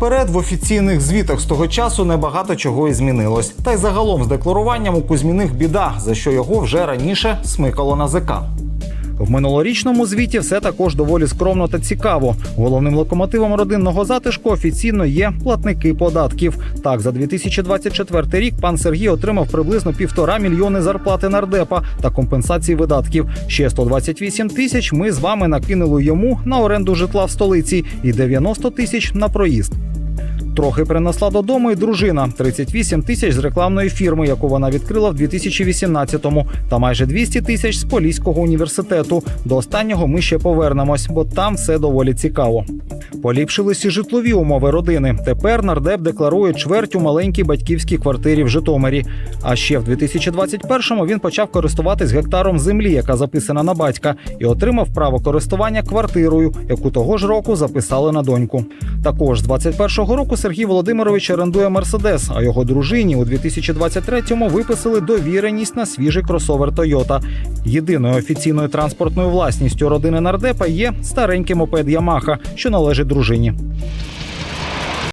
Вперед в офіційних звітах з того часу небагато чого і змінилось. Та й загалом з декларуванням у Кузьміних біда, за що його вже раніше смикало на ЗК. В минулорічному звіті все також доволі скромно та цікаво. Головним локомотивом родинного затишку офіційно є платники податків. Так, за 2024 рік пан Сергій отримав приблизно півтора мільйони зарплати нардепа та компенсації видатків. Ще 128 тисяч ми з вами накинули йому на оренду житла в столиці і 90 тисяч на проїзд. Трохи принесла додому і дружина 38 тисяч з рекламної фірми, яку вона відкрила в 2018-му, та майже 200 тисяч з Поліського університету. До останнього ми ще повернемось, бо там все доволі цікаво. Поліпшились і житлові умови родини. Тепер нардеп декларує чверть у маленькій батьківській квартирі в Житомирі. А ще в 2021-му він почав користуватись гектаром землі, яка записана на батька, і отримав право користування квартирою, яку того ж року записали на доньку. Також з 21-го року Сергій Володимирович орендує Мерседес, а його дружині у 2023-му виписали довіреність на свіжий кросовер Тойота. Єдиною офіційною транспортною власністю родини нардепа є старенький мопед Ямаха, що належить дружині.